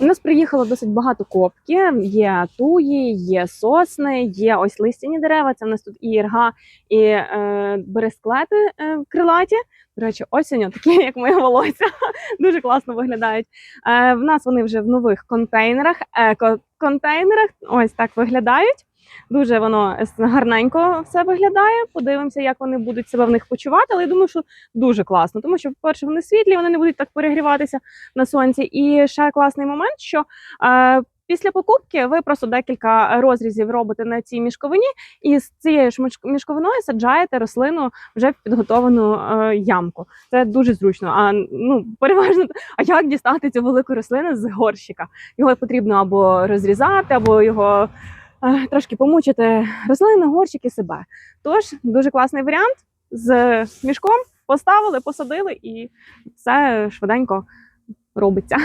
У нас приїхало досить багато копки. Є туї, є сосни, є ось листяні дерева. Це в нас тут і ірга, і е, бересклети е, крилаті. До речі, осінь, такі, як моє волосся, дуже класно виглядають. Е, в нас вони вже в нових контейнерах, еко-контейнерах. Ось так виглядають. Дуже воно гарненько все виглядає. Подивимося, як вони будуть себе в них почувати. Але я думаю, що дуже класно, тому що, по-перше, вони світлі, вони не будуть так перегріватися на сонці. І ще класний момент, що е, після покупки ви просто декілька розрізів робите на цій мішковині, і з цією ж мішковиною саджаєте рослину вже в підготовану е, ямку. Це дуже зручно. А ну переважно, а як дістати цю велику рослину з горщика? Його потрібно або розрізати, або його е, трошки помучити рослини, горщик і себе. Тож дуже класний варіант з мішком. Поставили, посадили, і все швиденько робиться.